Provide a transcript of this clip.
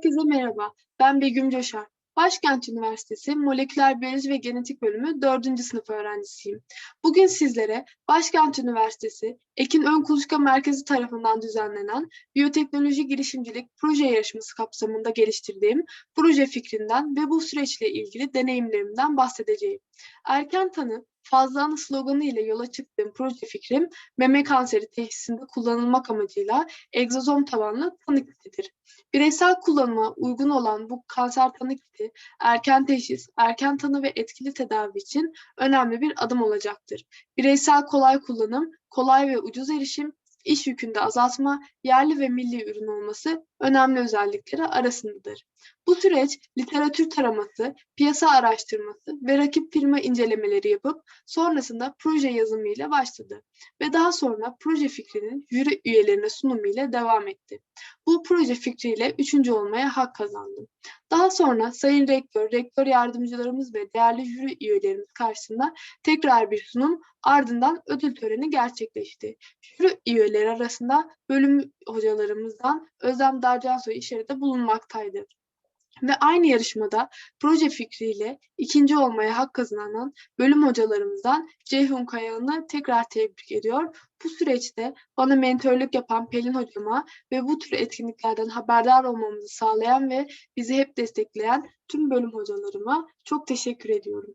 Herkese merhaba, ben Begüm Coşar. Başkent Üniversitesi Moleküler Biyoloji ve Genetik Bölümü 4. sınıf öğrencisiyim. Bugün sizlere Başkent Üniversitesi Ekin Ön Kuluçka Merkezi tarafından düzenlenen Biyoteknoloji Girişimcilik Proje Yarışması kapsamında geliştirdiğim proje fikrinden ve bu süreçle ilgili deneyimlerimden bahsedeceğim. Erken tanı, fazla ana sloganı ile yola çıktığım proje fikrim meme kanseri teşhisinde kullanılmak amacıyla egzozom tabanlı tanı kitidir. Bireysel kullanıma uygun olan bu kanser tanı kiti erken teşhis, erken tanı ve etkili tedavi için önemli bir adım olacaktır. Bireysel kolay kullanım, kolay ve ucuz erişim, iş yükünde azaltma, yerli ve milli ürün olması önemli özellikleri arasındadır. Bu süreç literatür taraması, piyasa araştırması ve rakip firma incelemeleri yapıp sonrasında proje yazımı ile başladı ve daha sonra proje fikrinin jüri üyelerine sunumu ile devam etti. Bu proje fikriyle üçüncü olmaya hak kazandım. Daha sonra Sayın Rektör, Rektör Yardımcılarımız ve değerli jüri üyelerimiz karşısında tekrar bir sunum ardından ödül töreni gerçekleşti. Jüri üyeleri arasında bölüm hocalarımızdan Özlem Darcansoy içeride bulunmaktaydı. Ve aynı yarışmada proje fikriyle ikinci olmaya hak kazanan bölüm hocalarımızdan Ceyhun Kayahan'ı tekrar tebrik ediyor. Bu süreçte bana mentörlük yapan Pelin hocama ve bu tür etkinliklerden haberdar olmamızı sağlayan ve bizi hep destekleyen tüm bölüm hocalarıma çok teşekkür ediyorum.